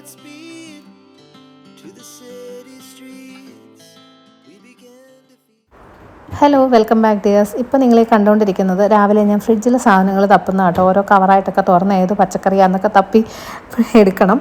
Godspeed to the city streets. Hello welcome back dears ഇപ്പോൾ നിങ്ങൾ കണ്ടുകൊണ്ടിരിക്കുന്നത് രാവിലെ ഞാൻ ഫ്രിഡ്ജിൽ സാധനങ്ങൾ തപ്പുന്ന കേട്ടോ. ഓരോ കവറായിട്ടൊക്കെ തുറന്ന് ഏത് പച്ചക്കറിയാന്നൊക്കെ തപ്പി എടുക്കണം.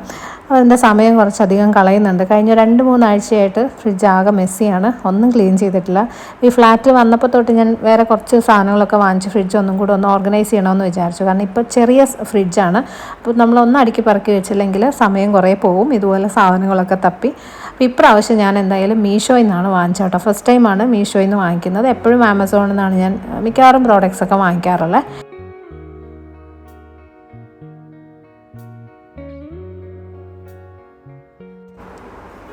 അതിന്റെ സമയം കുറച്ചധികം കളയുന്നുണ്ട്. കഴിഞ്ഞ രണ്ട് മൂന്നാഴ്ചയായിട്ട് ഫ്രിഡ്ജ് ആകെ മെസ്സിയാണ്. ഒന്നും ക്ലീൻ ചെയ്തിട്ടില്ല. ഈ ഫ്ലാറ്റിൽ വന്നപ്പോൾ തൊട്ട് ഞാൻ വേറെ കുറച്ച് സാധനങ്ങളൊക്കെ വാങ്ങിച്ച് ഫ്രിഡ്ജ് ഒന്നും കൂടെ ഒന്ന് ഓർഗനൈസ് ചെയ്യണമെന്ന് വിചാരിച്ചു. കാരണം ഇപ്പോൾ ചെറിയ ഫ്രിഡ്ജാണ്. അപ്പോൾ നമ്മൾ ഒന്ന് അടുക്കി പറക്കി വെച്ചില്ലെങ്കിൽ സമയം കുറേ പോവും ഇതുപോലെ സാധനങ്ങളൊക്കെ തപ്പി. അപ്പോൾ ഇപ്രാവശ്യം ഞാൻ എന്തായാലും മീഷോയിൽ നിന്നാണ് വാങ്ങിച്ചോട്ടോ ഫസ്റ്റ് ടൈമാണ് മീഷോയിൽ നിന്ന് വാങ്ങിക്കുന്നത്. എപ്പോഴും ആമസോണിൽ നിന്നാണ് ഞാൻ മിക്കവാറും പ്രോഡക്റ്റ്സ് ഒക്കെ വാങ്ങിക്കാറുള്ളത്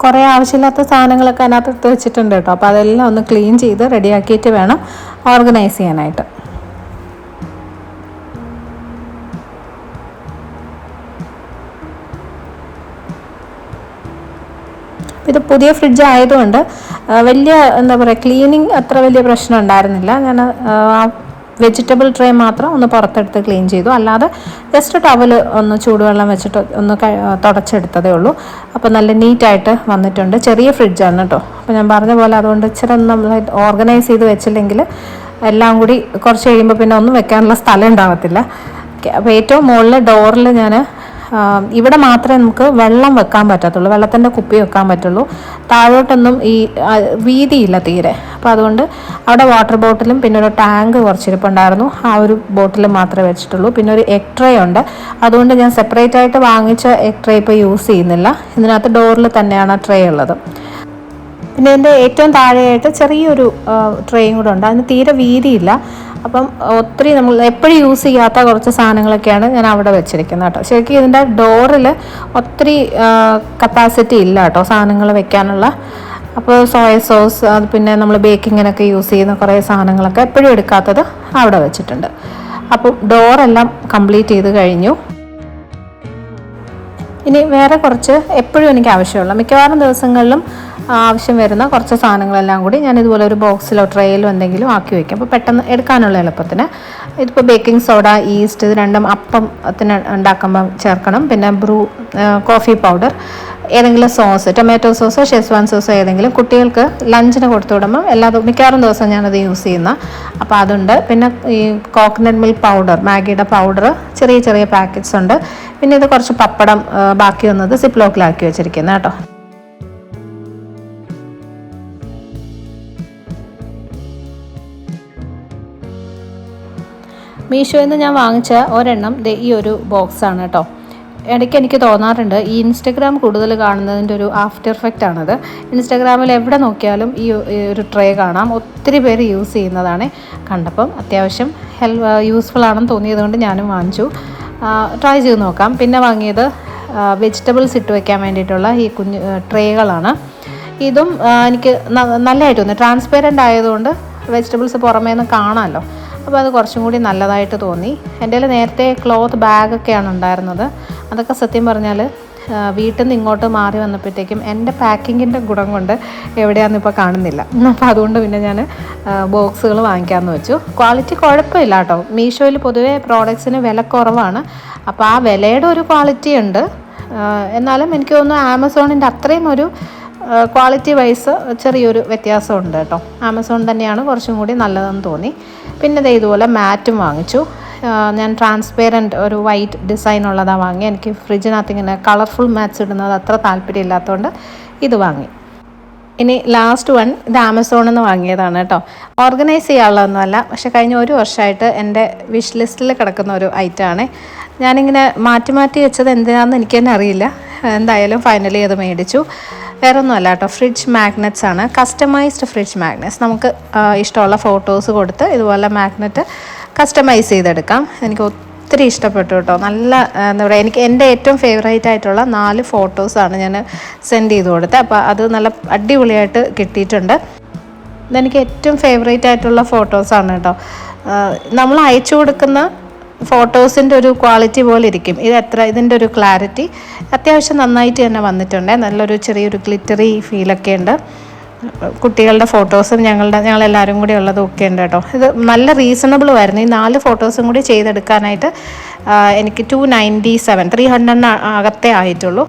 കുറേ ആവശ്യമില്ലാത്ത സാധനങ്ങളൊക്കെ അതിനകത്ത് എടുത്ത് വെച്ചിട്ടുണ്ട് കേട്ടോ. അപ്പോൾ അതെല്ലാം ഒന്ന് ക്ലീൻ ചെയ്ത് റെഡിയാക്കിയിട്ട് വേണം ഓർഗനൈസ് ചെയ്യാനായിട്ട്. ഇത് പുതിയ ഫ്രിഡ്ജ് ആയതുകൊണ്ട് വലിയ എന്താ പറയുക ക്ലീനിങ് അത്ര വലിയ പ്രശ്നം ഉണ്ടായിരുന്നില്ല. ഞാൻ ആ വെജിറ്റബിൾ ട്രേ മാത്രം ഒന്ന് പുറത്തെടുത്ത് ക്ലീൻ ചെയ്തു. അല്ലാതെ ജസ്റ്റ് ടവൽ ഒന്ന് ചൂടുവെള്ളം വെച്ചിട്ട് ഒന്ന് തുടച്ചെടുത്തതേ ഉള്ളൂ. അപ്പോൾ നല്ല നീറ്റായിട്ട് വന്നിട്ടുണ്ട്. ചെറിയ ഫ്രിഡ്ജാണ് കേട്ടോ അപ്പോൾ ഞാൻ പറഞ്ഞ പോലെ അതുകൊണ്ട് ഇച്ചിരി നമ്മൾ ഓർഗനൈസ് ചെയ്ത് വെച്ചില്ലെങ്കിൽ എല്ലാം കൂടി കുറച്ച് കഴിയുമ്പോൾ പിന്നെ ഒന്നും വെക്കാനുള്ള സ്ഥലം ഉണ്ടാകത്തില്ല അപ്പോൾ ഏറ്റവും മുകളിൽ ഡോറിൽ ഞാൻ ഇവിടെ മാത്രമേ നമുക്ക് വെള്ളം വെക്കാൻ പറ്റത്തുള്ളൂ. വെള്ളത്തിന്റെ കുപ്പി വെക്കാൻ പറ്റുള്ളൂ. താഴോട്ടൊന്നും ഈ വീതിയില്ല തീരെ. അപ്പോൾ അതുകൊണ്ട് അവിടെ വാട്ടർ ബോട്ടിലും പിന്നെ ഒരു ടാങ്ക് കുറച്ചിരിപ്പുണ്ടായിരുന്നു. ആ ഒരു ബോട്ടിൽ മാത്രമേ വെച്ചിട്ടുള്ളൂ. പിന്നെ ഒരു എക്ട്രേ ഉണ്ട്. അതുകൊണ്ട് ഞാൻ സെപ്പറേറ്റ് ആയിട്ട് വാങ്ങിച്ച എക്ട്രേ ഇപ്പോൾ യൂസ് ചെയ്യുന്നില്ല. ഇതിനകത്ത് ഡോറിൽ തന്നെയാണ് ട്രേ ഉള്ളത്. പിന്നെ എന്റെ ഏറ്റവും താഴെയായിട്ട് ചെറിയൊരു ട്രെയും കൂടെ ഉണ്ട്. അതിന് തീരെ വീതിയില്ല. അപ്പം ഒത്തിരി നമ്മൾ എപ്പോഴും യൂസ് ചെയ്യാത്ത കുറച്ച് സാധനങ്ങളൊക്കെയാണ് ഞാൻ അവിടെ വെച്ചിരിക്കുന്നത് കേട്ടോ. ശരിക്കും ഇതിന്റെ ഡോറിൽ ഒത്തിരി കപ്പാസിറ്റി ഇല്ല കേട്ടോ സാധനങ്ങൾ വെക്കാനുള്ള. അപ്പോൾ സോയ സോസ് അത് പിന്നെ നമ്മൾ ബേക്കിങ്ങിനൊക്കെ യൂസ് ചെയ്യുന്ന കുറേ സാധനങ്ങളൊക്കെ എപ്പോഴും എടുക്കാത്തത് അവിടെ വെച്ചിട്ടുണ്ട്. അപ്പം ഡോറെല്ലാം കംപ്ലീറ്റ് ചെയ്ത് കഴിഞ്ഞു. ഇനി വേറെ കുറച്ച് എപ്പോഴും എനിക്ക് ആവശ്യമുള്ള മിക്കവാറും ദിവസങ്ങളിലും ആവശ്യം വരുന്ന കുറച്ച് സാധനങ്ങളെല്ലാം കൂടി ഞാൻ ഇതുപോലെ ഒരു ബോക്സിലോ ട്രേയിലോ എന്തെങ്കിലും ആക്കി വയ്ക്കും അപ്പോൾ പെട്ടെന്ന് എടുക്കാനുള്ള എളുപ്പത്തിന്. ഇതിപ്പോൾ ബേക്കിംഗ് സോഡ ഈസ്റ്റ് ഇത് രണ്ടും അപ്പം ഉണ്ടാക്കുമ്പോൾ ചേർക്കണം. പിന്നെ ബ്രൂ കോഫി പൗഡർ ഏതെങ്കിലും സോസ് ടൊമാറ്റോ സോസോ ഷെസ്വാൻ സോസോ ഏതെങ്കിലും കുട്ടികൾക്ക് ലഞ്ചിന് കൊടുത്തു വിടുമ്പോൾ എല്ലാ മിക്കവാറും ദിവസം ഞാനത് യൂസ് ചെയ്യുന്ന. അപ്പോൾ അതുണ്ട്. പിന്നെ ഈ കോക്കനട്ട് മിൽക്ക് പൗഡർ മാഗിയുടെ പൗഡർ ചെറിയ ചെറിയ പാക്കറ്റ്സ് ഉണ്ട്. പിന്നെ ഇത് കുറച്ച് പപ്പടം ബാക്കി വന്നത് സിപ്പ് ലോക്കിലാക്കി വെച്ചിരിക്കുന്നത് കേട്ടോ. മീഷോയിൽ നിന്ന് ഞാൻ വാങ്ങിച്ച ഒരെണ്ണം ഈ ഒരു ബോക്സാണ് കേട്ടോ. ഇടയ്ക്ക് എനിക്ക് തോന്നാറുണ്ട് ഈ ഇൻസ്റ്റഗ്രാം കൂടുതൽ കാണുന്നതിന്റെ ഒരു ആഫ്റ്റർ എഫക്റ്റ് ആണത്. ഇൻസ്റ്റഗ്രാമിൽ എവിടെ നോക്കിയാലും ഈ ഒരു ട്രേ കാണാം. ഒത്തിരി പേര് യൂസ് ചെയ്യുന്നതാണ്. കണ്ടപ്പം അത്യാവശ്യം ഹെൽ യൂസ്ഫുൾ ആണെന്ന് തോന്നിയത് കൊണ്ട് ഞാനും വാങ്ങിച്ചു. ട്രൈ ചെയ്ത് നോക്കാം. പിന്നെ വാങ്ങിയത് വെജിറ്റബിൾസ് ഇട്ട് വയ്ക്കാൻ വേണ്ടിയിട്ടുള്ള ഈ കുഞ്ഞ് ട്രേകളാണ് ഇതും എനിക്ക് നല്ലതായിട്ട് തോന്നി. ട്രാൻസ്പെറന്റ് ആയതുകൊണ്ട് വെജിറ്റബിൾസ് പുറമേ നിന്ന് കാണാമല്ലോ അപ്പോൾ അത് കുറച്ചും കൂടി നല്ലതായിട്ട് തോന്നി. എന്റെ നേരത്തെ ക്ലോത്ത് ബാഗൊക്കെയാണ് ഉണ്ടായിരുന്നത്. അതൊക്കെ സത്യം പറഞ്ഞാൽ വീട്ടിൽ നിന്ന് ഇങ്ങോട്ട് മാറി വന്നപ്പോഴത്തേക്കും എന്റെ പാക്കിങ്ങിന്റെ ഗുണം കൊണ്ട് എവിടെയാണെന്ന് ഇപ്പോൾ കാണുന്നില്ല. അപ്പോൾ അതുകൊണ്ട് പിന്നെ ഞാൻ ബോക്സുകൾ വാങ്ങിക്കാമെന്ന് വെച്ചു. ക്വാളിറ്റി കുഴപ്പമില്ല കേട്ടോ. മീഷോയിൽ പൊതുവേ പ്രോഡക്ട്സിന് വില കുറവാണ്. അപ്പോൾ ആ വിലയുടെ ഒരു ക്വാളിറ്റി ഉണ്ട്. എന്നാലും എനിക്ക് തോന്നുന്നു ആമസോണിന്റെ അത്രയും ഒരു ക്വാളിറ്റി വൈസ് ചെറിയൊരു വ്യത്യാസമുണ്ട് കേട്ടോ. ആമസോൺ തന്നെയാണ് കുറച്ചും കൂടി നല്ലതെന്ന് തോന്നി. പിന്നെ ഇത് ഇതുപോലെ മാറ്റും വാങ്ങിച്ചു. ഞാൻ ട്രാൻസ്പെയറന്റ് ഒരു വൈറ്റ് ഡിസൈൻ ഉള്ളതാണ് വാങ്ങി എനിക്ക് ഫ്രിഡ്ജിനകത്ത് ഇങ്ങനെ കളർഫുൾ മാറ്റ്സ് ഇടുന്നത് അത്ര താല്പര്യമില്ലാത്തതുകൊണ്ട് ഇത് വാങ്ങി. ഇനി ലാസ്റ്റ് വൺ ഇത് ആമസോണിൽ നിന്ന് വാങ്ങിയതാണ് കേട്ടോ. ഓർഗനൈസ് ചെയ്യാനുള്ളതൊന്നുമല്ല പക്ഷെ കഴിഞ്ഞ ഒരു വർഷമായിട്ട് എന്റെ വിഷ് ലിസ്റ്റിൽ കിടക്കുന്ന ഒരു ഐറ്റമാണ് ഞാനിങ്ങനെ മാറ്റി മാറ്റി വെച്ചത് എന്തിനാണെന്ന് എനിക്ക് തന്നെ അറിയില്ല. എന്തായാലും ഫൈനലി അത് മേടിച്ചു. വേറെ ഒന്നുമല്ല കേട്ടോ. ഫ്രിഡ്ജ് മാഗ്നറ്റ്സ് ആണ്. കസ്റ്റമൈസ്ഡ് ഫ്രിഡ്ജ് മാഗ്നറ്റ്സ് നമുക്ക് ഇഷ്ടമുള്ള ഫോട്ടോസ് കൊടുത്ത് ഇതുപോലെ മാഗ്നറ്റ് കസ്റ്റമൈസ് ചെയ്തെടുക്കാം. എനിക്ക് ഒത്തിരി ഇഷ്ടപ്പെട്ടു കേട്ടോ. നല്ല എന്താ പറയുക എനിക്ക് എന്റെ ഏറ്റവും ഫേവറേറ്റ് ആയിട്ടുള്ള നാല് ഫോട്ടോസാണ് ഞാൻ സെൻഡ് ചെയ്ത് കൊടുത്തത്. അപ്പോൾ അത് നല്ല അടിപൊളിയായിട്ട് കിട്ടിയിട്ടുണ്ട്. ഇതെനിക്ക് ഏറ്റവും ഫേവറേറ്റ് ആയിട്ടുള്ള ഫോട്ടോസാണ് കേട്ടോ. നമ്മൾ അയച്ചു കൊടുക്കുന്ന ഫോട്ടോസിന്റെ ഒരു ക്വാളിറ്റി പോലെ ഇരിക്കും. ഇത് എത്ര ഇതിന്റെ ഒരു ക്ലാരിറ്റി അത്യാവശ്യം നന്നായിട്ട് തന്നെ വന്നിട്ടുണ്ട്. നല്ലൊരു ചെറിയൊരു ഗ്ലിറ്ററി ഫീലൊക്കെ ഉണ്ട്. കുട്ടികളുടെ ഫോട്ടോസും ഞങ്ങളുടെ ഞങ്ങളെല്ലാവരും കൂടി ഉള്ളതും ഒക്കെ ഉണ്ട് കേട്ടോ. ഇത് നല്ല റീസണബിൾ ആയിരുന്നു. ഈ നാല് ഫോട്ടോസും കൂടി ചെയ്തെടുക്കാനായിട്ട് എനിക്ക് ടു നയന്റി സെവൻ ത്രീ ഹൺഡ്രഡിന് അകത്തേ ആയിട്ടുള്ളൂ.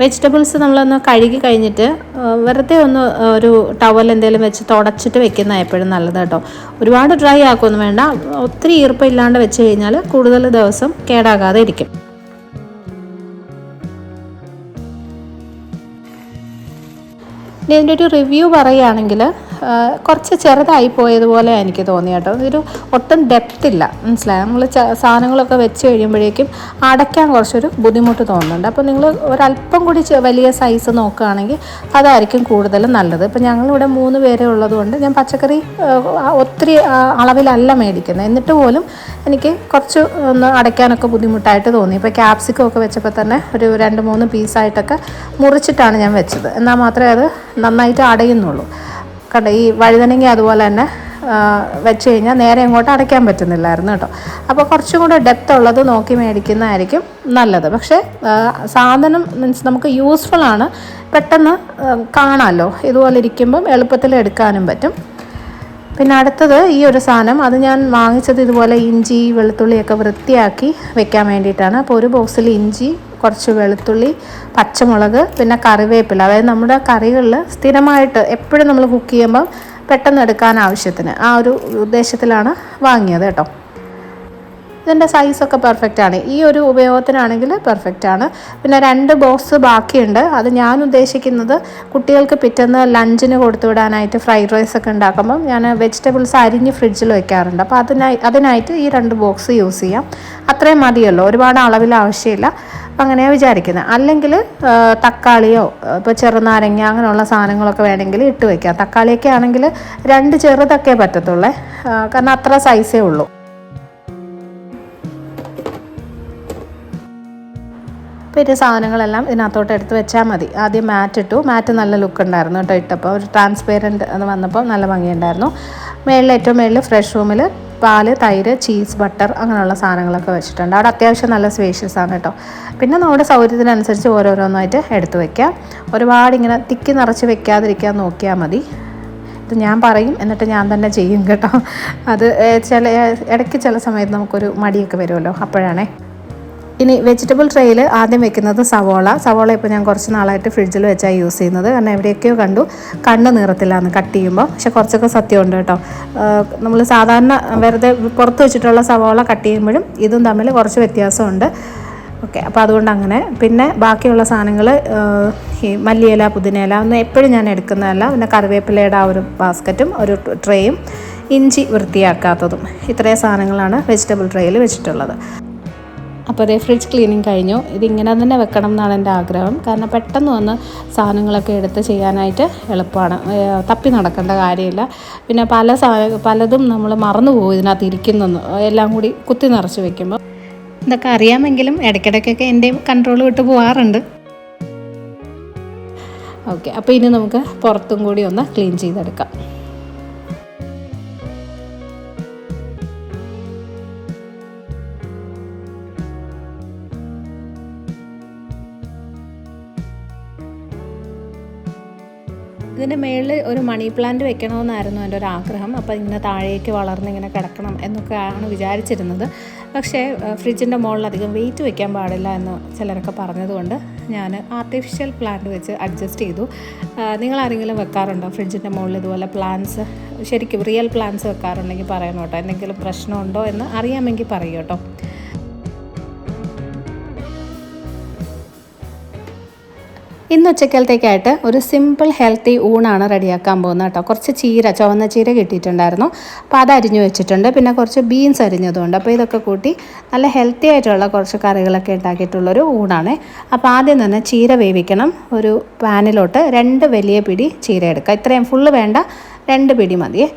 വെജിറ്റബിൾസ് നമ്മളൊന്ന് കഴുകി കഴിഞ്ഞിട്ട് വെറുതെ ഒന്ന് ഒരു ടവൽ എന്തെങ്കിലും വെച്ച് തുടച്ചിട്ട് വെക്കുന്ന എപ്പോഴും നല്ലത് കേട്ടോ. ഒരുപാട് ഡ്രൈ ആക്കുമൊന്നും വേണ്ട. ഒത്തിരി ഈർപ്പം ഇല്ലാണ്ട് വെച്ച് കഴിഞ്ഞാൽ കൂടുതൽ ദിവസം കേടാകാതെ ഇരിക്കും. ഇതിന്റെ ഒരു റിവ്യൂ പറയുകയാണെങ്കിൽ കുറച്ച് ചെറുതായി പോയതുപോലെ എനിക്ക് തോന്നി കേട്ടോ. ഇതൊരു ഒട്ടും ഡെപ്ത് ഇല്ല. മനസ്സിലായി? നമ്മൾ സാധനങ്ങളൊക്കെ വെച്ച് കഴിയുമ്പോഴേക്കും അടയ്ക്കാൻ കുറച്ചൊരു ബുദ്ധിമുട്ട് തോന്നുന്നുണ്ട്. അപ്പോൾ നിങ്ങൾ ഒരല്പം കൂടി വലിയ സൈസ് നോക്കുകയാണെങ്കിൽ അതായിരിക്കും കൂടുതലും നല്ലത്. ഇപ്പം ഞങ്ങളിവിടെ മൂന്ന് പേരെ ഉള്ളതുകൊണ്ട് ഞാൻ പച്ചക്കറി ഒത്തിരി അളവിലല്ല മേടിക്കുന്നത്. എന്നിട്ട് പോലും എനിക്ക് കുറച്ച് ഒന്ന് അടയ്ക്കാനൊക്കെ ബുദ്ധിമുട്ടായിട്ട് തോന്നി. ഇപ്പോൾ ക്യാപ്സിക്കം ഒക്കെ വെച്ചപ്പോൾ തന്നെ ഒരു രണ്ട് മൂന്ന് പീസായിട്ടൊക്കെ മുറിച്ചിട്ടാണ് ഞാൻ വെച്ചത്. എന്നാൽ മാത്രമേ അത് നന്നായിട്ട് അടയുന്നുള്ളൂ. കണ്ടോ ഈ വഴുതനങ്ങ അതുപോലെ തന്നെ വെച്ച് കഴിഞ്ഞാൽ നേരെ അങ്ങോട്ട് അടയ്ക്കാൻ പറ്റുന്നില്ലായിരുന്നു കേട്ടോ. അപ്പോൾ കുറച്ചും കൂടെ ഡെപ്ത് ഉള്ളത് നോക്കി മേടിക്കുന്നതായിരിക്കും നല്ലത്. പക്ഷേ സാധനം മീൻസ് നമുക്ക് യൂസ്ഫുൾ ആണ്. പെട്ടെന്ന് കാണാമല്ലോ ഇതുപോലെ ഇരിക്കുമ്പം എളുപ്പത്തിൽ എടുക്കാനും പറ്റും. പിന്നെ അടുത്തത് ഈ ഒരു സാധനം. അത് ഞാൻ വാങ്ങിച്ചത് ഇതുപോലെ ഇഞ്ചി വെളുത്തുള്ളിയൊക്കെ വൃത്തിയാക്കി വെക്കാൻ വേണ്ടിയിട്ടാണ്. അപ്പോൾ ഒരു ബോക്സിൽ ഇഞ്ചി കുറച്ച് വെളുത്തുള്ളി പച്ചമുളക് പിന്നെ കറിവേപ്പില. അതായത് നമ്മുടെ കറികളിൽ സ്ഥിരമായിട്ട് എപ്പോഴും നമ്മൾ കുക്ക് ചെയ്യുമ്പോൾ പെട്ടെന്ന് എടുക്കാൻ ആവശ്യത്തിന് ആ ഒരു ഉദ്ദേശത്തിലാണ് വാങ്ങിയത് കേട്ടോ. ഇതിന്റെ സൈസൊക്കെ പെർഫെക്റ്റ് ആണ്. ഈ ഒരു ഉപയോഗത്തിനാണെങ്കിൽ പെർഫെക്റ്റ് ആണ്. പിന്നെ രണ്ട് ബോക്സ് ബാക്കിയുണ്ട്. അത് ഞാൻ ഉദ്ദേശിക്കുന്നത് കുട്ടികൾക്ക് പിറ്റേന്ന് ലഞ്ചിന് കൊടുത്തു വിടാനായിട്ട് ഫ്രൈഡ് റൈസ് ഒക്കെ ഉണ്ടാക്കുമ്പം ഞാൻ വെജിറ്റബിൾസ് അരിഞ്ഞ് ഫ്രിഡ്ജിൽ വെക്കാറുണ്ട്. അപ്പോൾ അതിനായി അതിനായിട്ട് ഈ രണ്ട് ബോക്സ് യൂസ് ചെയ്യാം. അത്രയും മതിയല്ലോ. ഒരുപാട് അളവിൽ ആവശ്യമില്ല. അങ്ങനെയാണ് വിചാരിക്കുന്നത് അല്ലെങ്കിൽ തക്കാളിയോ ഇപ്പോൾ ചെറുനാരങ്ങ അങ്ങനെയുള്ള സാധനങ്ങളൊക്കെ വേണമെങ്കിൽ ഇട്ട് വയ്ക്കാം തക്കാളിയൊക്കെ ആണെങ്കിൽ രണ്ട് ചെറുതൊക്കെ പറ്റത്തുള്ളേ. കാരണം അത്ര സൈസേ ഉള്ളൂ. പിന്നെ സാധനങ്ങളെല്ലാം ഇതിനകത്തോട്ട് എടുത്ത് വെച്ചാൽ മതി. ആദ്യം മാറ്റ് ഇട്ടു. മാറ്റ് നല്ല ലുക്ക് ഉണ്ടായിരുന്നു കേട്ടോ ഇട്ടപ്പോൾ. ഒരു ട്രാൻസ്പെയറന്റ് എന്ന് വന്നപ്പോൾ നല്ല ഭംഗിയുണ്ടായിരുന്നു. മേളിൽ ഏറ്റവും മേളിൽ ഫ്രഷ് റൂമിൽ പാൽ തൈര് ചീസ് ബട്ടർ അങ്ങനെയുള്ള സാധനങ്ങളൊക്കെ വെച്ചിട്ടുണ്ട്. അവിടെ അത്യാവശ്യം നല്ല സ്പേഷ്യസ് ആണ് കേട്ടോ. പിന്നെ നമ്മുടെ സൗകര്യത്തിനനുസരിച്ച് ഓരോരോന്നായിട്ട് എടുത്ത് വെക്കാം ഒരുപാട് ഇങ്ങനെ തിക്കി നിറച്ച് വെക്കാതിരിക്കാൻ നോക്കിയാൽ മതി. ഇത് ഞാൻ പറയും എന്നിട്ട് ഞാൻ തന്നെ ചെയ്യും കേട്ടോ. അത് ചില ഇടയ്ക്ക് ചില സമയത്ത് നമുക്കൊരു മടിയൊക്കെ വരുമല്ലോ. അപ്പോഴാണേ. ഇനി വെജിറ്റബിൾ ട്രേയിൽ ആദ്യം വെക്കുന്നത് സവോള. സവോള ഇപ്പോൾ ഞാൻ കുറച്ച് നാളായിട്ട് ഫ്രിഡ്ജിൽ വെച്ചാൽ യൂസ് ചെയ്യുന്നത്. കാരണം എവിടെയൊക്കെയോ കണ്ടു. കണ്ണ് നീറത്തില്ലാന്ന് കട്ട് ചെയ്യുമ്പോൾ പക്ഷെ കുറച്ചൊക്കെ സത്യമുണ്ട് കേട്ടോ. നമ്മൾ സാധാരണ വെറുതെ പുറത്ത് വെച്ചിട്ടുള്ള സവോള കട്ട് ചെയ്യുമ്പോഴും ഇതും തമ്മിൽ കുറച്ച് വ്യത്യാസമുണ്ട്. ഓക്കെ അപ്പോൾ അതുകൊണ്ട് അങ്ങനെ. പിന്നെ ബാക്കിയുള്ള സാധനങ്ങൾ ഈ മല്ലിയില പുതിനയില ഒന്നും എപ്പോഴും ഞാൻ എടുക്കുന്നതല്ല. പിന്നെ കറിവേപ്പിലയുടെ ആ ഒരു ബാസ്ക്കറ്റും ഒരു ട്രേയും ഇഞ്ചി വൃത്തിയാക്കാത്തതും. ഇത്രയും സാധനങ്ങളാണ് വെജിറ്റബിൾ ട്രേയിൽ വെച്ചിട്ടുള്ളത്. അപ്പോൾ അതേ ഫ്രിഡ്ജ് ക്ലീനിങ് കഴിഞ്ഞു. ഇതിങ്ങനെ തന്നെ വെക്കണം എന്നാണ് എന്റെ ആഗ്രഹം. കാരണം പെട്ടെന്ന് വന്ന് സാധനങ്ങളൊക്കെ എടുത്ത് ചെയ്യാനായിട്ട് എളുപ്പമാണ്. തപ്പി നടക്കേണ്ട കാര്യമില്ല. പിന്നെ പല സാധന പലതും നമ്മൾ മറന്നു പോകും ഇതിനകത്ത് ഇരിക്കുന്നെന്ന് എല്ലാം കൂടി കുത്തി നിറച്ച് വെക്കുമ്പോൾ. ഇതൊക്കെ അറിയാമെങ്കിലും ഇടയ്ക്കിടയ്ക്കൊക്കെ എന്റെയും കൺട്രോൾ വിട്ട് പോകാറുണ്ട് ഓക്കെ അപ്പോൾ ഇനി നമുക്ക് പുറത്തും കൂടി ഒന്ന് ക്ലീൻ ചെയ്തെടുക്കാം. മേളിൽ ഒരു മണി പ്ലാന്റ് വെക്കണമെന്നായിരുന്നു എന്റെ ഒരു ആഗ്രഹം. അപ്പോൾ ഇങ്ങനെ താഴേക്ക് വളർന്ന് ഇങ്ങനെ കിടക്കണം എന്നൊക്കെയാണ് വിചാരിച്ചിരുന്നത്. പക്ഷേ ഫ്രിഡ്ജിന്റെ മുകളിൽ അധികം വെയിറ്റ് വെക്കാൻ പാടില്ല എന്ന് ചിലരൊക്കെ പറഞ്ഞതുകൊണ്ട് ഞാൻ ആർട്ടിഫിഷ്യൽ പ്ലാന്റ് വെച്ച് അഡ്ജസ്റ്റ് ചെയ്തു. നിങ്ങൾ ആരെങ്കിലും വെക്കാറുണ്ടോ ഫ്രിഡ്ജിന്റെ മുകളിൽ ഇതുപോലെ പ്ലാന്റ്സ് ശരിക്കും റിയൽ പ്ലാന്റ്സ് വെക്കാറുണ്ടെങ്കിൽ പറയണം കേട്ടോ. എന്തെങ്കിലും പ്രശ്നമുണ്ടോ എന്ന് അറിയാമെങ്കിൽ പറയൂ കേട്ടോ. ഇന്ന് ഉച്ചക്കലത്തേക്കായിട്ട് ഒരു സിമ്പിൾ ഹെൽത്തി ഊണാണ് റെഡിയാക്കാൻ പോകുന്നത് കേട്ടോ. കുറച്ച് ചീര ചുവന്ന ചീര കിട്ടിയിട്ടുണ്ടായിരുന്നു. അപ്പോൾ അത് അരിഞ്ഞു വെച്ചിട്ടുണ്ട്. പിന്നെ കുറച്ച് ബീൻസ് അരിഞ്ഞതുകൊണ്ട് അപ്പോൾ ഇതൊക്കെ കൂട്ടി നല്ല ഹെൽത്തി ആയിട്ടുള്ള കുറച്ച് കറികളൊക്കെ ഉണ്ടാക്കിയിട്ടുള്ളൊരു ഊണാണ്. അപ്പോൾ ആദ്യം തന്നെ ചീര വേവിക്കണം. ഒരു പാനിലോട്ട് രണ്ട് വലിയ പിടി ചീര എടുക്കുക. ഇത്രയും ഫുള്ള് വേണ്ട. രണ്ട് പിടി മതിയേ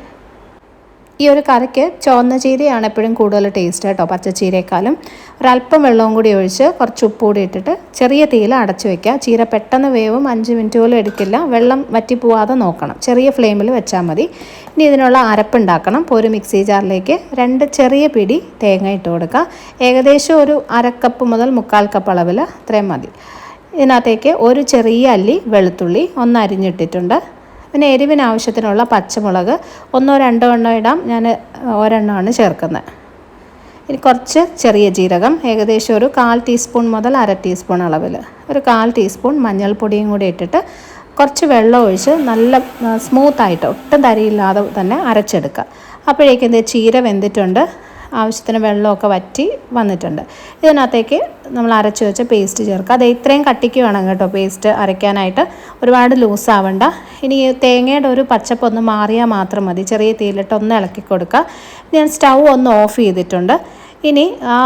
ഈ ഒരു കറിക്ക് ചുവന്ന ചീരയാണ് എപ്പോഴും കൂടുതൽ ടേസ്റ്റ് കേട്ടോ പച്ചച്ചീരയെക്കാളും. ഒരല്പം വെള്ളവും കൂടി ഒഴിച്ച് കുറച്ച് ഉപ്പ് കൂടി ഇട്ടിട്ട് ചെറിയ തീയിൽ അടച്ചു വയ്ക്കുക ചീര പെട്ടെന്ന് വേവും അഞ്ച് മിനിറ്റ് പോലും എടുക്കില്ല. വെള്ളം വറ്റിപ്പോവാതെ നോക്കണം. ചെറിയ ഫ്ലെയിമിൽ വെച്ചാൽ മതി. ഇനി ഇതിനുള്ള അരപ്പുണ്ടാക്കണം ഒരു മിക്സി ജാറിലേക്ക് രണ്ട് ചെറിയ പിടി തേങ്ങ ഇട്ട് കൊടുക്കുക. ഏകദേശം ഒരു അരക്കപ്പ് മുതൽ മുക്കാൽ കപ്പ് അളവിൽ അത്രയും മതി. ഇതിനകത്തേക്ക് ഒരു ചെറിയ അല്ലി വെളുത്തുള്ളി ഒന്ന് അരിഞ്ഞിട്ടിട്ടുണ്ട്. പിന്നെ എരിവിന് ആവശ്യത്തിനുള്ള പച്ചമുളക്. ഒന്നോ രണ്ടോ എണ്ണോ ഇടാം. ഞാൻ ഒരെണ്ണമാണ് ചേർക്കുന്നത്. ഇനി കുറച്ച് ചെറിയ ജീരകം ഏകദേശം ഒരു കാൽ ടീസ്പൂൺ മുതൽ അര ടീസ്പൂൺ അളവിൽ ഒരു കാൽ ടീസ്പൂൺ മഞ്ഞൾപ്പൊടിയും കൂടി ഇട്ടിട്ട് കുറച്ച് വെള്ളം ഒഴിച്ച് നല്ല സ്മൂത്തായിട്ട് ഒട്ടും തരിയില്ലാതെ തന്നെ അരച്ചെടുക്കുക. അപ്പോഴേക്കും ഇത് ചീര വെന്തിട്ടുണ്ട്. ആവശ്യത്തിന് വെള്ളമൊക്കെ വറ്റി വന്നിട്ടുണ്ട്. ഇതിനകത്തേക്ക് നമ്മൾ അരച്ച് വെച്ച പേസ്റ്റ് ചേർക്കുക. അത് ഇത്രയും കട്ടിക്ക് വേണം കേട്ടോ പേസ്റ്റ് അരയ്ക്കാനായിട്ട്. ഒരുപാട് ലൂസ് ആവണ്ട. ഇനി തേങ്ങയുടെ ഒരു പച്ചപ്പ് ഒന്ന് മാറിയാൽ മാത്രം മതി. ചെറിയ തീയിലിട്ട് ഒന്ന് ഇളക്കി കൊടുക്കുക. ഞാൻ സ്റ്റൗ ഒന്ന് ഓഫ് ചെയ്തിട്ടുണ്ട്. ഇനി ആ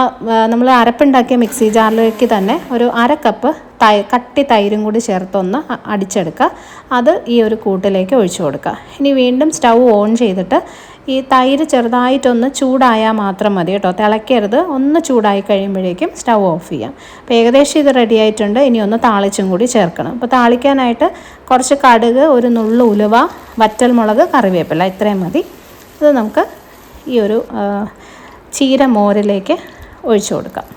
നമ്മൾ അരപ്പുണ്ടാക്കിയ മിക്സി ജാറിലേക്ക് തന്നെ ഒരു അര കപ്പ് തൈ കട്ടി തൈരും കൂടി ചേർത്തൊന്ന് അടിച്ചെടുക്കുക. അത് ഈ ഒരു കൂട്ടിലേക്ക് ഒഴിച്ചു കൊടുക്കുക. ഇനി വീണ്ടും സ്റ്റൗ ഓൺ ചെയ്തിട്ട് ഈ തൈര് ചെറുതായിട്ടൊന്ന് ചൂടായാൽ മാത്രം മതി കേട്ടോ. തിളയ്ക്കരുത്. ഒന്ന് ചൂടായി കഴിയുമ്പോഴേക്കും സ്റ്റൗ ഓഫ് ചെയ്യാം. അപ്പോൾ ഏകദേശം ഇത് റെഡി ആയിട്ടുണ്ട്. ഇനി ഒന്ന് താളിച്ചും കൂടി ചേർക്കണം. അപ്പോൾ താളിക്കാനായിട്ട് കുറച്ച് കടുക് ഒരു നുള്ളു ഉലുവ വറ്റൽമുളക് കറിവേപ്പില ഇത്രയും മതി. ഇത് നമുക്ക് ഈ ഒരു ചീര മോരിലേക്ക് ഒഴിച്ചു കൊടുക്കാം.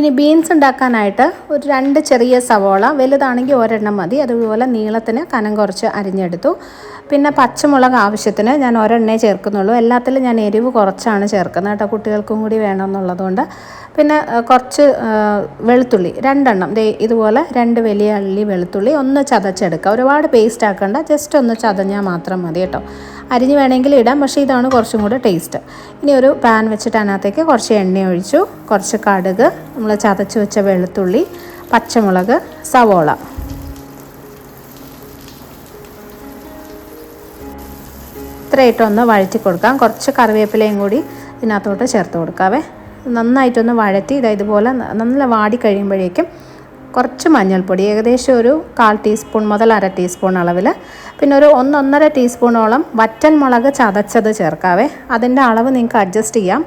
ഇനി ബീൻസ് ഉണ്ടാക്കാനായിട്ട് ഒരു രണ്ട് ചെറിയ സവോള വലുതാണെങ്കിൽ ഒരെണ്ണം മതി. അതുപോലെ നീളത്തിന് കനം കുറച്ച് അരിഞ്ഞെടുത്തു. പിന്നെ പച്ചമുളക് ആവശ്യത്തിന് ഞാൻ ഒരെണ്ണേ ചേർക്കുന്നുള്ളൂ. എല്ലാത്തിലും ഞാൻ എരിവ് കുറച്ചാണ് ചേർക്കുന്നത് കേട്ടോ. കുട്ടികൾക്കും കൂടി വേണമെന്നുള്ളതുകൊണ്ട്. പിന്നെ കുറച്ച് വെളുത്തുള്ളി രണ്ടെണ്ണം. ദേ ഇതുപോലെ രണ്ട് വലിയ അള്ളി വെളുത്തുള്ളി ഒന്ന് ചതച്ചെടുക്കുക. ഒരുപാട് പേസ്റ്റ് ആക്കണ്ട. ജസ്റ്റ് ഒന്ന് ചതഞ്ഞാൽ മാത്രം മതി കേട്ടോ. അരിഞ്ഞ് വേണമെങ്കിൽ ഇടാം പക്ഷേ ഇതാണ് കുറച്ചും കൂടെ ടേസ്റ്റ് ഇനി ഒരു പാൻ വെച്ചിട്ട് അതിനകത്തേക്ക് കുറച്ച് എണ്ണ ഒഴിച്ചു കുറച്ച് കടുക് നമ്മൾ ചതച്ച് വെച്ച വെളുത്തുള്ളി പച്ചമുളക് സവോള. ഇത്രയായിട്ടൊന്ന് വഴറ്റി കൊടുക്കാം. കുറച്ച് കറിവേപ്പിലയും കൂടി ഇതിനകത്തോട്ട് ചേർത്ത് കൊടുക്കാവേ. നന്നായിട്ടൊന്ന് വഴറ്റി ഇതാ ഇതുപോലെ നല്ല വാടി കഴിയുമ്പോഴേക്കും കുറച്ച് മഞ്ഞൾപ്പൊടി ഏകദേശം ഒരു കാൽ ടീസ്പൂൺ മുതൽ അര ടീസ്പൂൺ അളവിൽ. പിന്നെ ഒരു ഒന്നൊന്നര ടീസ്പൂണോളം വറ്റൽ മുളക് ചതച്ചത് ചേർക്കാവേ. അതിന്റെ അളവ് നിങ്ങൾക്ക് അഡ്ജസ്റ്റ് ചെയ്യാം.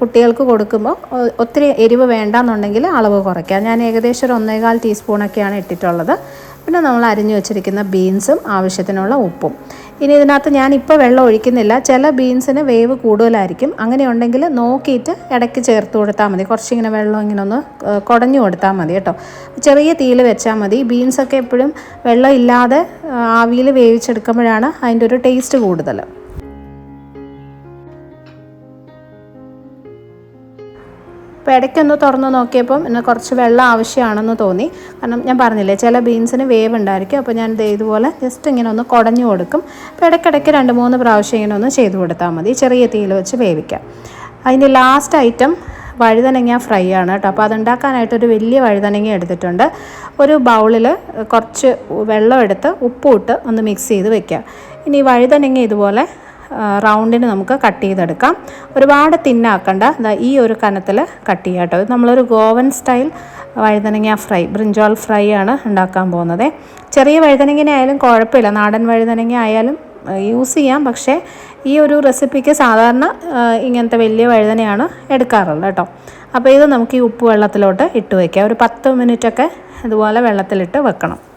കുട്ടികൾക്ക് കൊടുക്കുമ്പോൾ ഒത്തിരി എരിവ് വേണ്ടാന്നുണ്ടെങ്കിൽ അളവ് കുറയ്ക്കാം. ഞാൻ ഏകദേശം ഒരു ഒന്നേകാൽ ടീസ്പൂണൊക്കെയാണ് ഇട്ടിട്ടുള്ളത്. പിന്നെ നമ്മൾ അരിഞ്ഞു വെച്ചിരിക്കുന്ന ബീൻസും ആവശ്യത്തിനുള്ള ഉപ്പും. ഇനി ഇതിനകത്ത് ഞാൻ ഇപ്പോൾ വെള്ളം ഒഴിക്കുന്നില്ല. ചില ബീൻസിന് വേവ് കൂടുതലായിരിക്കും. അങ്ങനെയുണ്ടെങ്കിൽ നോക്കിയിട്ട് ഇടയ്ക്ക് ചേർത്ത് കൊടുത്താൽ മതി. കുറച്ചിങ്ങനെ വെള്ളം ഇങ്ങനെ ഒന്ന് കുടഞ്ഞു കൊടുത്താൽ മതി കേട്ടോ. ചെറിയ തീയിൽ വെച്ചാൽ മതി. ബീൻസൊക്കെ എപ്പോഴും വെള്ളം ഇല്ലാതെ ആവിയിൽ വേവിച്ചെടുക്കുമ്പോഴാണ് അതിന്റെ ഒരു ടേസ്റ്റ് കൂടുതൽ അപ്പോൾ ഇടയ്ക്കൊന്ന് തുറന്ന് നോക്കിയപ്പം എന്നെ കുറച്ച് വെള്ളം ആവശ്യമാണെന്ന് തോന്നി. കാരണം ഞാൻ പറഞ്ഞില്ലേ ചില ബീൻസിന് വേവ് ഉണ്ടായിരിക്കും. അപ്പോൾ ഞാൻ ഇതുപോലെ ജസ്റ്റ് ഇങ്ങനെ ഒന്ന് കുടഞ്ഞു കൊടുക്കും. അപ്പോൾ ഇടയ്ക്കിടയ്ക്ക് രണ്ട് മൂന്ന് പ്രാവശ്യം ഇങ്ങനെ ഒന്ന് ചെയ്ത് കൊടുത്താൽ മതി. ചെറിയ തീയിൽ വെച്ച് വേവിക്കാം. അതിന്റെ ലാസ്റ്റ് ഐറ്റം വഴുതനങ്ങ ഫ്രൈ ആണ് കേട്ടോ. അപ്പോൾ അതുണ്ടാക്കാനായിട്ട് ഒരു വലിയ വഴുതനങ്ങ എടുത്തിട്ടുണ്ട്. ഒരു ബൗളിൽ കുറച്ച് വെള്ളം എടുത്ത് ഉപ്പും ഇട്ട് ഒന്ന് മിക്സ് ചെയ്ത് വെക്കുക ഇനി വഴുതനങ്ങ ഇതുപോലെ റൗണ്ടിന് നമുക്ക് കട്ട് ചെയ്തെടുക്കാം. ഒരുപാട് തിന്നാക്കണ്ട. ഈ ഒരു കനത്തിൽ കട്ട് ചെയ്യാം കേട്ടോ. നമ്മളൊരു ഗോവൻ സ്റ്റൈൽ വഴുതനങ്ങ ഫ്രൈ ബ്രിഞ്ചോൾ ഫ്രൈ ആണ് ഉണ്ടാക്കാൻ പോകുന്നത്. ചെറിയ വഴുതനങ്ങ ആയാലും കുഴപ്പമില്ല. നാടൻ വഴുതനങ്ങ ആയാലും യൂസ് ചെയ്യാം. പക്ഷേ ഈ ഒരു റെസിപ്പിക്ക് സാധാരണ ഇങ്ങനത്തെ വലിയ വഴുതനയാണ് എടുക്കാറുള്ളത് കേട്ടോ. അപ്പോൾ ഇത് നമുക്ക് ഈ ഉപ്പ് വെള്ളത്തിലോട്ട് ഇട്ട് വയ്ക്കാം ഒരു പത്ത് മിനിറ്റൊക്കെ ഇതുപോലെ വെള്ളത്തിലിട്ട് വെക്കണം.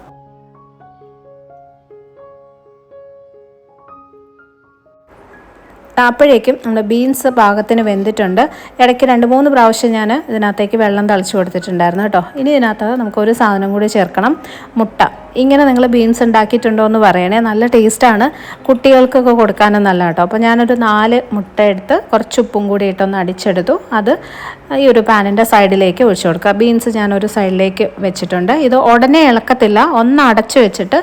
അപ്പോഴേക്കും നമ്മുടെ ബീൻസ് പാകത്തിന് വെന്തിട്ടുണ്ട്. ഇടയ്ക്ക് രണ്ട് മൂന്ന് പ്രാവശ്യം ഞാൻ ഇതിനകത്തേക്ക് വെള്ളം തളിച്ചു കൊടുത്തിട്ടുണ്ടായിരുന്നു കേട്ടോ. ഇനി ഇതിനകത്ത് നമുക്കൊരു സാധനം കൂടി ചേർക്കണം. മുട്ട. ഇങ്ങനെ നിങ്ങൾ ബീൻസ് ഉണ്ടാക്കിയിട്ടുണ്ടോ എന്ന് പറയണേ. നല്ല ടേസ്റ്റാണ് കുട്ടികൾക്കൊക്കെ കൊടുക്കാനും നല്ല കേട്ടോ. അപ്പോൾ ഞാനൊരു നാല് മുട്ട എടുത്ത് കുറച്ച് ഉപ്പും കൂടി ഇട്ടൊന്ന് അടിച്ചെടുത്തു. അത് ഈ ഒരു പാനിന്റെ സൈഡിലേക്ക് ഒഴിച്ചു കൊടുക്കുക. ബീൻസ് ഞാനൊരു സൈഡിലേക്ക് വെച്ചിട്ടുണ്ട്. ഇത് ഉടനെ ഇളക്കത്തില്ല. ഒന്ന് അടച്ചു വെച്ചിട്ട്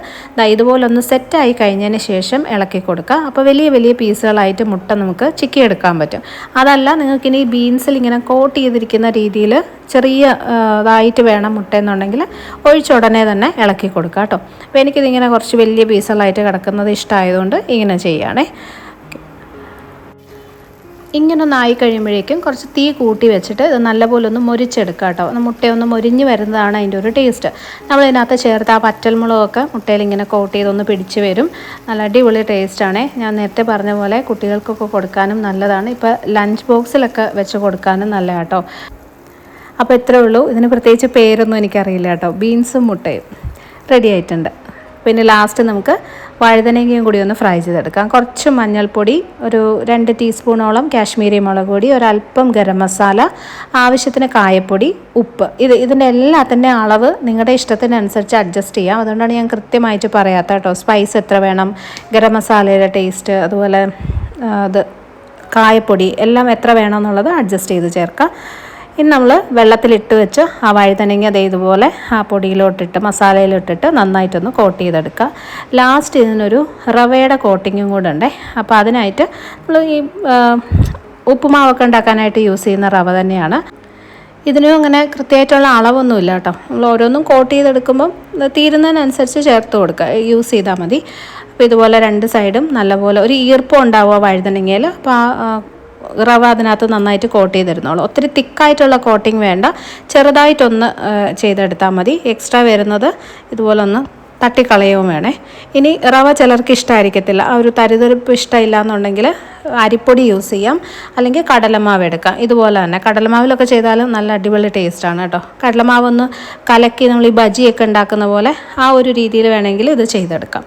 ഇതുപോലെ ഒന്ന് സെറ്റായി കഴിഞ്ഞതിന് ശേഷം ഇളക്കി കൊടുക്കുക. അപ്പോൾ വലിയ വലിയ പീസുകളായിട്ട് മുട്ട നമുക്ക് ചിക്കി എടുക്കാൻ പറ്റും. അതല്ല നിങ്ങൾക്ക് ഇനി ബീൻസിൽ ഇങ്ങനെ കോട്ട് ചെയ്തിരിക്കുന്ന രീതിയിൽ ചെറിയ ഇതായിട്ട് വേണം മുട്ട എന്നുണ്ടെങ്കിൽ ഒഴിച്ച ഉടനെ തന്നെ ഇളക്കി കൊടുക്കുക കേട്ടോ. അപ്പോൾ എനിക്കിതിങ്ങനെ കുറച്ച് വലിയ പീസുകളായിട്ട് കിടക്കുന്നത് ഇഷ്ടമായതുകൊണ്ട് ഇങ്ങനെ ചെയ്യുകയാണേ. ഇങ്ങനെ ഒന്ന് ആയി കഴിയുമ്പോഴേക്കും കുറച്ച് തീ കൂട്ടി വെച്ചിട്ട് ഇത് നല്ലപോലെ ഒന്ന് മുരിച്ചെടുക്കുക കേട്ടോ. മുട്ടയൊന്ന് മുരിഞ്ഞ് വരുന്നതാണ് അതിന്റെ ഒരു ടേസ്റ്റ്. നമ്മൾ ഇതിനകത്ത് ചേർത്ത് ആ പറ്റൽമുളകൊക്കെ മുട്ടയിൽ ഇങ്ങനെ കോട്ട് ചെയ്തൊന്ന് പിടിച്ച് വരും. നല്ല അടിപൊളി ടേസ്റ്റാണേ. ഞാൻ നേരത്തെ പറഞ്ഞ പോലെ കുട്ടികൾക്കൊക്കെ കൊടുക്കാനും നല്ലതാണ്. ഇപ്പോൾ ലഞ്ച് ബോക്സിലൊക്കെ വെച്ച് കൊടുക്കാനും നല്ല കേട്ടോ. അപ്പോൾ ഇത്രയേ ഉള്ളൂ. ഇതിന് പ്രത്യേകിച്ച് പേരൊന്നും എനിക്കറിയില്ല കേട്ടോ. ബീൻസും മുട്ടയും. റെഡി ആയിട്ടുണ്ട്. പിന്നെ ലാസ്റ്റ് നമുക്ക് വഴുതനങ്ങയും കൂടി ഒന്ന് ഫ്രൈ ചെയ്തെടുക്കാം. കുറച്ച് മഞ്ഞൾപ്പൊടി ഒരു രണ്ട് ടീസ്പൂണോളം കാശ്മീരി മുളക് പൊടി ഒരല്പം ഗരം മസാല ആവശ്യത്തിന് കായപ്പൊടി ഉപ്പ്. ഇത് ഇതിന്റെ എല്ലാത്തിന്റെ അളവ് നിങ്ങളുടെ ഇഷ്ടത്തിനനുസരിച്ച് അഡ്ജസ്റ്റ് ചെയ്യാം. അതുകൊണ്ടാണ് ഞാൻ കൃത്യമായിട്ട് പറയാത്ത കേട്ടോ. സ്പൈസ് എത്ര വേണം ഗരം മസാലയുടെ ടേസ്റ്റ് അതുപോലെ അത് കായപ്പൊടി എല്ലാം എത്ര വേണമെന്നുള്ളത് അഡ്ജസ്റ്റ് ചെയ്ത് ചേർക്കാം. ഇനി നമ്മൾ വെള്ളത്തിലിട്ട് വെച്ച് ആ വഴുതനങ്ങ അതേ ഇതുപോലെ ആ പൊടിയിലോട്ടിട്ട് മസാലയിലിട്ടിട്ട് നന്നായിട്ടൊന്ന് കോട്ട് ചെയ്തെടുക്കുക. ലാസ്റ്റ് ഇതിനൊരു റവയുടെ കോട്ടിങ്ങും കൂടെ ഉണ്ടേ. അപ്പോൾ അതിനായിട്ട് നമ്മൾ ഈ ഉപ്പുമാവൊക്കെ ഉണ്ടാക്കാനായിട്ട് യൂസ് ചെയ്യുന്ന റവ തന്നെയാണ്. ഇതിനും അങ്ങനെ കൃത്യമായിട്ടുള്ള അളവൊന്നുമില്ല കേട്ടോ. നമ്മൾ ഓരോന്നും കോട്ട് ചെയ്തെടുക്കുമ്പം തീരുന്നതിനനുസരിച്ച് ചേർത്ത് കൊടുക്കുക. യൂസ് ചെയ്താൽ മതി. അപ്പോൾ ഇതുപോലെ രണ്ട് സൈഡും നല്ലപോലെ ഒരു ഈർപ്പം ഉണ്ടാവുക വഴുതനങ്ങയിൽ അപ്പോൾ ആ, റവ അതിനകത്ത് നന്നായിട്ട് കോട്ട് ചെയ്തിരുന്നോളൂ. ഒത്തിരി തിക്കായിട്ടുള്ള കോട്ടിങ് വേണ്ട. ചെറുതായിട്ടൊന്ന് ചെയ്തെടുത്താൽ മതി. എക്സ്ട്രാ വരുന്നത് ഇതുപോലൊന്ന് തട്ടിക്കളയവും വേണേ. ഇനി റവ ചിലർക്ക് ഇഷ്ടമായിരിക്കത്തില്ല ആ ഒരു തരിതരിപ്പ് ഇഷ്ടമില്ല എന്നുണ്ടെങ്കിൽ അരിപ്പൊടി യൂസ് ചെയ്യാം. അല്ലെങ്കിൽ കടലമാവ് എടുക്കാം. ഇതുപോലെ തന്നെ. കടലമാവിലൊക്കെ ചെയ്താലും നല്ല അടിപൊളി ടേസ്റ്റാണ് കേട്ടോ. കടലമാവ് ഒന്ന് കലക്കി നമ്മൾ ഈ ബജിയൊക്കെ ഉണ്ടാക്കുന്ന പോലെ ആ ഒരു രീതിയിൽ വേണമെങ്കിൽ ഇത് ചെയ്തെടുക്കാം.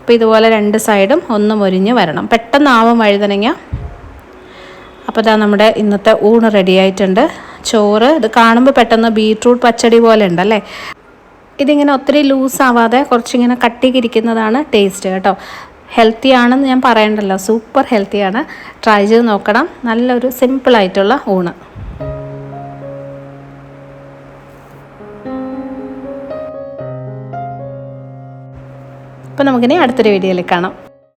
അപ്പോൾ ഇതുപോലെ രണ്ട് സൈഡും ഒന്ന് മൊരിഞ്ഞ് വരണം. പെട്ടെന്ന് പെട്ടെന്നാവും വഴുതനങ്ങ അപ്പോൾ ഇതാ നമ്മുടെ ഇന്നത്തെ ഊണ് റെഡിയായിട്ടുണ്ട് ചോറ് ഇത് കാണുമ്പോൾ പെട്ടെന്ന് ബീട്രൂട്ട് പച്ചടി പോലെ ഉണ്ടല്ലേ ഇതിങ്ങനെ ഒത്തിരി ലൂസ് ആവാതെ കുറച്ചിങ്ങനെ കട്ടിക്കിരിക്കുന്നതാണ് ടേസ്റ്റ് കേട്ടോ. ഹെൽത്തി ആണെന്ന് ഞാൻ പറയണ്ടല്ലോ. സൂപ്പർ ഹെൽത്തിയാണ് ട്രൈ ചെയ്ത് നോക്കണം. നല്ലൊരു സിമ്പിളായിട്ടുള്ള ഊണ്. അപ്പോൾ നമുക്കിനി അടുത്തൊരു വീഡിയോയിൽ കാണാം.